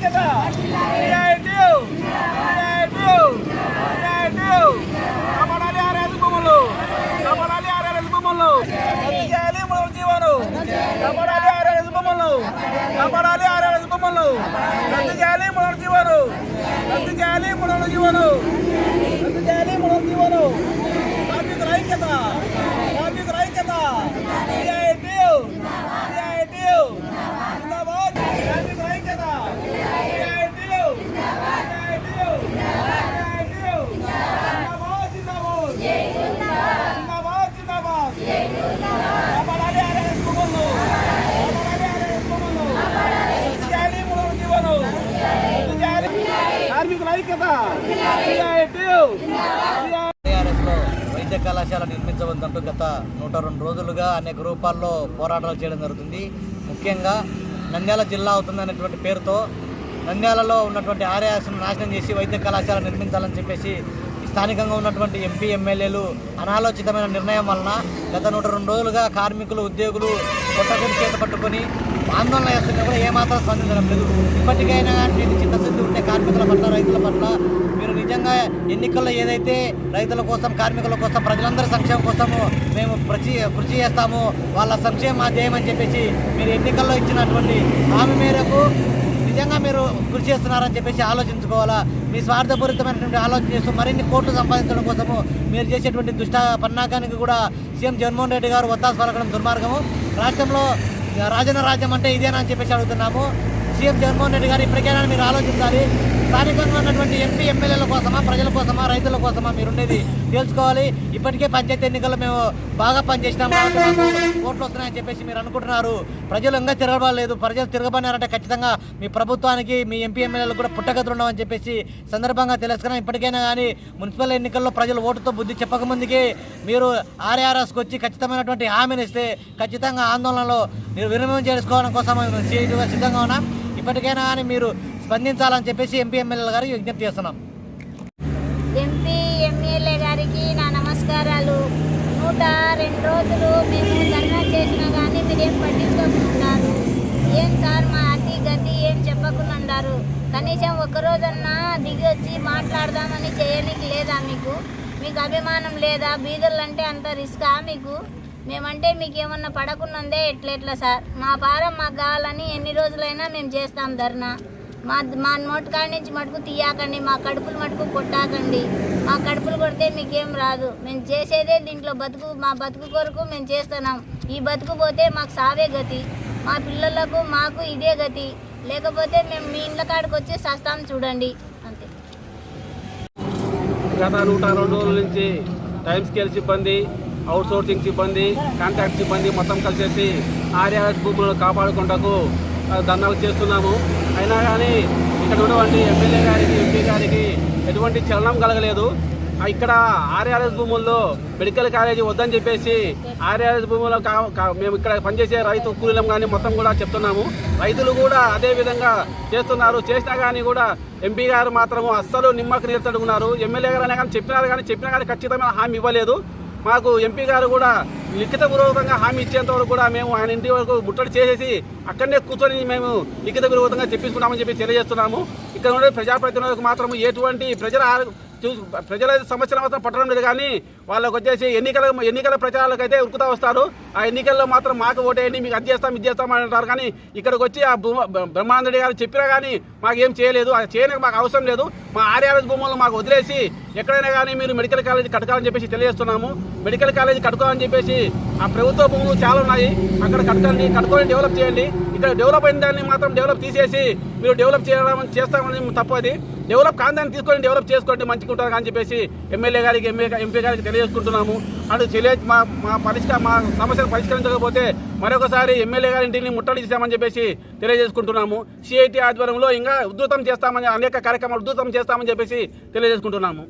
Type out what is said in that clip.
ఐక్యత కాపాడాలి ఆర్ఎస్ భూములు. కాపాడాలి ఆర్ఎస్ భూములు. చేయాలి మూడు జీవాలు కాపాడాలి ఆర్ఎస్ భూములు. కాపాడాలి ఆర్ఎస్ భూములు. రద్దు చేయాలి మూడు జీవాలు ఐక్యత. వైద్య కళాశాల నిర్మించవద్దంటూ గత నూట రెండు రోజులుగా అనేక రూపాల్లో పోరాటాలు చేయడం జరుగుతుంది. ముఖ్యంగా నంద్యాల జిల్లా అవుతుందనేటువంటి పేరుతో నంద్యాలలో ఉన్నటువంటి ఆర్యాసను నాశనం చేసి వైద్య కళాశాల నిర్మించాలని చెప్పేసి స్థానికంగా ఉన్నటువంటి ఎంపీ ఎమ్మెల్యేలు అనాలోచితమైన నిర్ణయం వలన గత నూట రెండు రోజులుగా కార్మికులు ఉద్యోగులు కొట్టగుడి చేత పట్టుకొని ఆందోళన చేస్తున్నా కూడా ఏమాత్రం స్పందించడం లేదు. ఇప్పటికైనా కానీ మీరు చిత్తశుద్ధి ఉంటే కార్మికుల పట్ల రైతుల పట్ల మీరు నిజంగా ఎన్నికల్లో ఏదైతే రైతుల కోసం కార్మికుల కోసం ప్రజలందరి సంక్షేమం కోసము మేము కృషి కృషి చేస్తాము వాళ్ళ సంక్షేమం మా ధ్యేయం అని చెప్పేసి మీరు ఎన్నికల్లో ఇచ్చినటువంటి హామీ మేరకు నిజంగా మీరు కృషి చేస్తున్నారని చెప్పేసి ఆలోచించుకోవాలా? మీ స్వార్థపూరితమైనటువంటి ఆలోచన చేస్తూ మరిన్ని కోట్లు సంపాదించడం కోసము మీరు చేసేటువంటి దుష్ట పన్నాకానికి కూడా సీఎం జగన్మోహన్ రెడ్డి గారు ఒత్తాసు పలకడం దుర్మార్గము. రాష్ట్రంలో రాజన్న రాజ్యం అంటే ఇదేనా అని చెప్పేసి అడుగుతున్నాము. సీఎం జగన్మోహన్ రెడ్డి గారు ఇప్పటికైనా మీరు ఆలోచించాలి. స్థానికంగా ఉన్నటువంటి ఎంపీ ఎమ్మెల్యేల కోసమా ప్రజల కోసమా రైతుల కోసమా మీరుండేది తెలుసుకోవాలి ఇప్పటికే పంచాయతీ ఎన్నికల్లో మేము బాగా పనిచేసినాం. ఓట్లు వస్తున్నాయని చెప్పేసి మీరు అనుకుంటున్నారు. ప్రజలు ఇంకా తిరగబడలేదు. ప్రజలు తిరగబడినారంటే ఖచ్చితంగా మీ ప్రభుత్వానికి మీ ఎంపీ ఎమ్మెల్యేలకు కూడా పుట్టగతులు ఉండవని చెప్పేసి సందర్భంగా తెలుసుకున్నాం. ఇప్పటికైనా కానీ మున్సిపల్ ఎన్నికల్లో ప్రజలు ఓటుతో బుద్ధి చెప్పకముందుకే మీరు ఆర్ఆర్ఎస్కి వచ్చి ఖచ్చితమైనటువంటి హామీని ఇస్తే ఖచ్చితంగా ఆందోళనలో మీరు విరమణ చేసుకోవడం కోసం మేము సిద్ధంగా ఉన్నాం. ఇప్పటికైనా కానీ మీరు స్పందించాలని చెప్పేసి ఎంపీ ఎమ్మెల్యేల గారికి విజ్ఞప్తి చేస్తున్నాం. ఎంపీ ఎమ్మెల్యే గారికి నా నమస్కారాలు. నూట రెండు రోజులు మేము ధర్నా చేసినా కానీ మీరేం పట్టించుకోకుండా ఏం సార్ మా అతి గతి ఏం చెప్పకుండా ఉండారు కనీసం ఒక్కరోజన్నా దిగి వచ్చి మాట్లాడదామని చేయడానికి లేదా మీకు? మీకు అభిమానం లేదా? బీదర్లంటే అంత రిస్కా మీకు? మేమంటే మీకు ఏమన్నా పడకున్నందే ఎట్లెట్లా సార్? మా భారం మాకు కావాలని ఎన్ని రోజులైనా మేము చేస్తాం ధర్నా. మా మా నోటి నుంచి మటుకు తీయకండి మా కడుపులు మటుకు కొట్టాకండి. మా కడుపులు కొడితే మీకేం రాదు. మేము చేసేదే దీంట్లో బతుకు మా బతుకు కొరకు మేము చేస్తున్నాం. ఈ బతుకు పోతే మాకు సావే గతి. మా పిల్లలకు మాకు ఇదే గతి. లేకపోతే మేము మీ ఇండ్ల కాడికి వచ్చి సస్తాం చూడండి. అంతే. గత నూట రెండు రోజుల నుంచి టైం స్కేల్ సిబ్బంది అవుట్ సోర్సింగ్ సిబ్బంది కాంట్రాక్ట్ సిబ్బంది మొత్తం కలిసేసి ఆర్యాస్ భూములను కాపాడుకుంటకు ధర్నాలు చేస్తున్నాము. అయినా కానీ ఇక్కడ ఉన్నటువంటి ఎమ్మెల్యే గారికి ఎంపీ గారికి ఎటువంటి చలనం కలగలేదు. ఇక్కడ ఆర్ఆర్ఎస్ భూముల్లో మెడికల్ కాలేజీ వద్దని చెప్పేసి ఆర్ఆర్ఎస్ భూముల్లో కా- మేము ఇక్కడ పనిచేసే రైతు కూలీలం కానీ మొత్తం కూడా చెప్తున్నాము. రైతులు కూడా అదే విధంగా చేస్తున్నారు. చేసినా కానీ కూడా ఎంపీ గారు మాత్రం అస్సలు నిమ్మకు నీరుతడుకున్నారు ఎమ్మెల్యే గారు అనే కానీ చెప్పినారు కానీ చెప్పినా కానీ ఖచ్చితమైన హామీ ఇవ్వలేదు. మాకు ఎంపీ గారు కూడా లిఖిత పూర్వకంగా హామీ ఇచ్చేంత వరకు కూడా మేము ఆయన ఇంటి వరకు ముట్టడి చేసేసి అక్కడనే కూర్చొని మేము లిఖిత పూర్వకంగా చెప్పించుకున్నామని చెప్పి తెలియజేస్తున్నాము. ఇక్కడ ఉండే ప్రజాప్రతినిధులకు మాత్రం ఎటువంటి ప్రజల చూసి ప్రజల సమస్యలు మాత్రం పట్టడం లేదు కానీ వాళ్ళకి వచ్చేసి ఎన్నికల ఎన్నికల ప్రచారాలకు అయితే ఉరుకుతా వస్తారు. ఆ ఎన్నికల్లో మాత్రం మాకు ఓటేయండి మీకు అది చేస్తాం ఇది చేస్తాం అని అంటారు. కానీ ఇక్కడికి వచ్చి ఆ భూమ గారు చెప్పినా కానీ మాకు ఏం చేయలేదు. అది చేయడానికి మాకు అవసరం లేదు. మా ఆర్ఆర్ఎస్ భూములను మాకు వదిలేసి ఎక్కడైనా కానీ మీరు మెడికల్ కాలేజ్ కట్టుకోవాలని చెప్పేసి తెలియజేస్తున్నాము. మెడికల్ కాలేజ్ కట్టుకోవాలని చెప్పేసి ఆ ప్రభుత్వ భూములు చాలా ఉన్నాయి. అక్కడ కట్టుకోండి కట్టుకొని డెవలప్ చేయండి. ఇక్కడ డెవలప్ అయిన దాన్ని మాత్రం డెవలప్ తీసేసి మీరు డెవలప్ చేయడం చేస్తామని తప్పు అది. డెవలప్ కాని తీసుకొని డెవలప్ చేసుకోండి మంచిగా ఉంటారు అని చెప్పేసి ఎమ్మెల్యే గారికి ఎంఏ ఎంపీ గారికి తెలియజేసుకుంటున్నాము. అటు తెలియ మా మా పరిష్కార మా సమస్యను పరిష్కరించకపోతే మరొకసారి ఎమ్మెల్యే గారి ఇంటిని ముట్టడి చేశామని చెప్పేసి తెలియజేసుకుంటున్నాము. సిఐటి ఆధ్వర్యంలో ఇంకా ఉధృతం చేస్తామని అనేక కార్యక్రమాలు ఉధృతం చేస్తామని చెప్పేసి తెలియజేసుకుంటున్నాము.